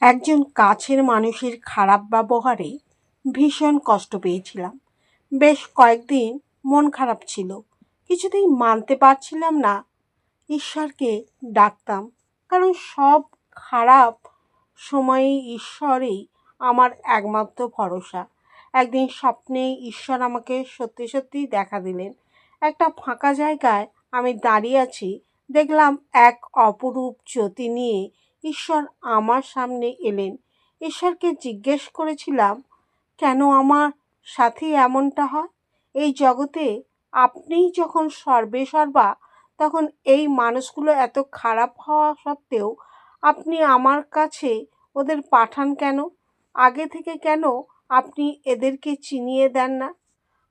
একজন কাছের মানুষের খারাপ ব্যবহারে ভীষণ কষ্ট পেয়েছিলাম। বেশ কয়েকদিন মন খারাপ ছিল, কিছুতেই মানতে পারছিলাম না। ঈশ্বরকে ডাকতাম, কারণ সব খারাপ সময়ে ঈশ্বরই আমার একমাত্র ভরসা। একদিন স্বপ্নে ঈশ্বর আমাকে সত্যি সত্যি দেখা দিলেন। একটা ফাঁকা জায়গায় আমি দাঁড়িয়ে আছি, দেখলাম এক অপরূপ জ্যোতি নিয়ে ঈশ্বর আমার সামনে এলেন। ঈশ্বরকে জিজ্ঞেস করেছিলাম, কেন আমার সাথে এমনটা হয়? এই জগতে আপনিই যখন সর্বে সর্বা তখন এই মানুষগুলো এত খারাপ হওয়া সত্ত্বেও আপনি আমার কাছে ওদের পাঠান কেন? আগে থেকে কেন আপনি এদেরকে চিনিয়ে দেন না?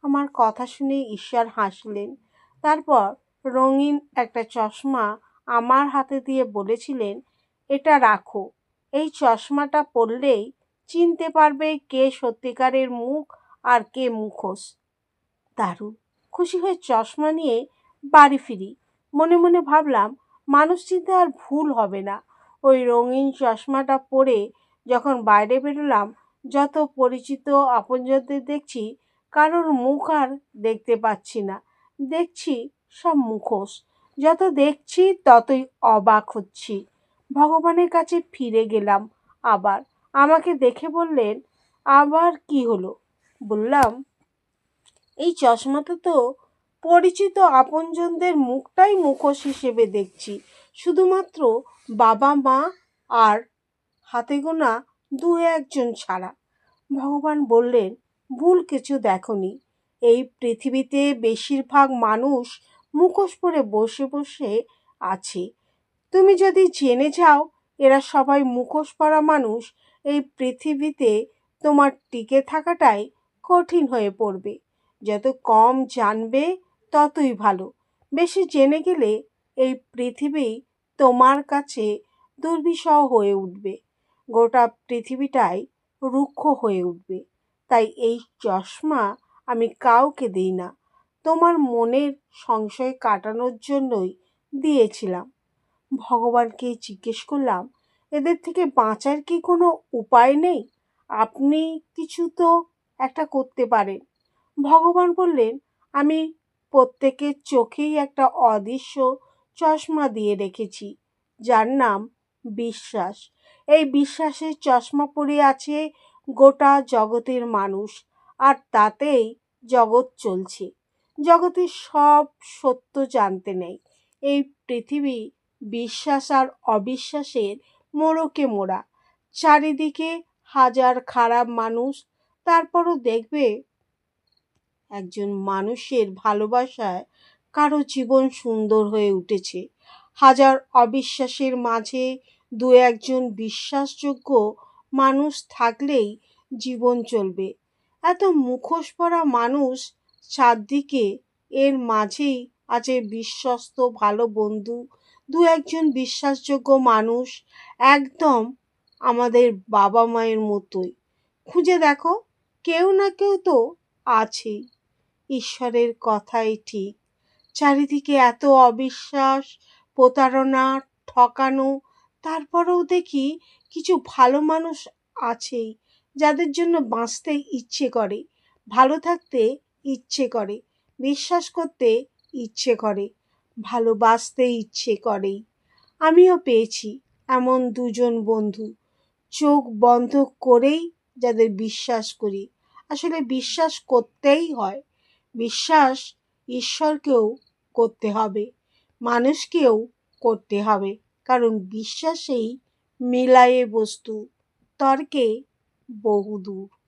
আমার কথা শুনে ঈশ্বর হাসলেন। তারপর রঙিন একটা চশমা আমার হাতে দিয়ে বলেছিলেন এটা রাখো। এই চশমাটা পরলেই চিনতে পারবে কে সত্যিকারের মুখ আর কে মুখোশ। দারুণ। খুশি হয়ে চশমা নিয়ে বাড়ি ফিরি। মনে মনে ভাবলাম, মানুষ চিনতে আর ভুল হবে না। ওই রঙিন চশমাটা পরে যখন বাইরে বেরোলাম, যত পরিচিত আপনজনদের দেখছি, কারোর মুখ আর দেখতে পাচ্ছি না। দেখছি সব মুখোশ। যত দেখছি, ততই অবাক হচ্ছি। ভগবানের কাছে ফিরে গেলাম। আবার আমাকে দেখে বললেন, আবার কি হলো? বললাম, এই চশমাতে তো পরিচিত আপনজনদের মুখটাই মুখোশ হিসেবে দেখছি। শুধুমাত্র বাবা, মা আর হাতে গোনা দু একজন ছাড়া। ভগবান বললেন, ভুল কিছু দেখনি। এই পৃথিবীতে বেশিরভাগ মানুষ মুখোশ পরে বসে বসে আছে। তুমি যদি জেনে যাও, এরা সবাই মুখোশ পরা মানুষ, এই পৃথিবীতে তোমার টিকে থাকাটাই কঠিন হয়ে পড়বে। যত কম জানবে, ততই ভালো। বেশি জেনে গেলে এই পৃথিবী তোমার কাছে দুর্বিষহ হয়ে উঠবে। গোটা পৃথিবীটাই রুক্ষ হয়ে উঠবে। তাই এই চশমা আমি কাউকে দিই না। তোমার মনের সংশয় কাটানোর জন্যই দিয়েছিলাম। ভগবানকে জিজ্ঞেস করলাম, এদের থেকে বাঁচার কি কোনো উপায় নেই? আপনি কিছু তো একটা করতে পারেন। ভগবান বললেন, আমি প্রত্যেকের চোখেই একটা অদৃশ্য চশমা দিয়ে রেখেছি, যার নাম বিশ্বাস। এই বিশ্বাসের চশমা পরে আছে গোটা জগতের মানুষ, আর তাতেই জগৎ চলছে। জগতের সব সত্য জানতে নেই। এই পৃথিবী বিশ্বাস আর অবিশ্বাসের মোড়কে মোড়া। চারিদিকে হাজার খারাপ মানুষ, তারপরও দেখবে একজন মানুষের ভালোবাসায় কারও জীবন সুন্দর হয়ে উঠেছে। হাজার অবিশ্বাসের মাঝে দু একজন বিশ্বাসযোগ্য মানুষ থাকলেই জীবন চলবে। এত মুখোশ পরা মানুষ চারদিকে এর মাঝেই আছে বিশ্বস্ত, ভালো বন্ধু, দু একজন বিশ্বাসযোগ্য মানুষ একদম আমাদের বাবা মায়ের মতোই। খুঁজে দেখো, কেউ না কেউ তো আছেই। ঈশ্বরের কথাই ঠিক। চারিদিকে এত অবিশ্বাস, প্রতারণা, ঠকানো, তারপরেও দেখি কিছু ভালো মানুষ আছেই, যাদের জন্য বাঁচতে ইচ্ছে করে, ভালো থাকতে ইচ্ছে করে, বিশ্বাস করতে ইচ্ছে করে ভালোবাসতে ইচ্ছে করেই। আমিও পেয়েছি এমন দুজন বন্ধু। চোখ বন্ধ করেই যাদের বিশ্বাস করি। আসলে বিশ্বাস করতেই হয়। বিশ্বাস ঈশ্বরকেও করতে হবে, মানুষকেও করতে হবে। কারণ বিশ্বাসেই মেলায়ে বস্তু, তর্কে বহুদূর।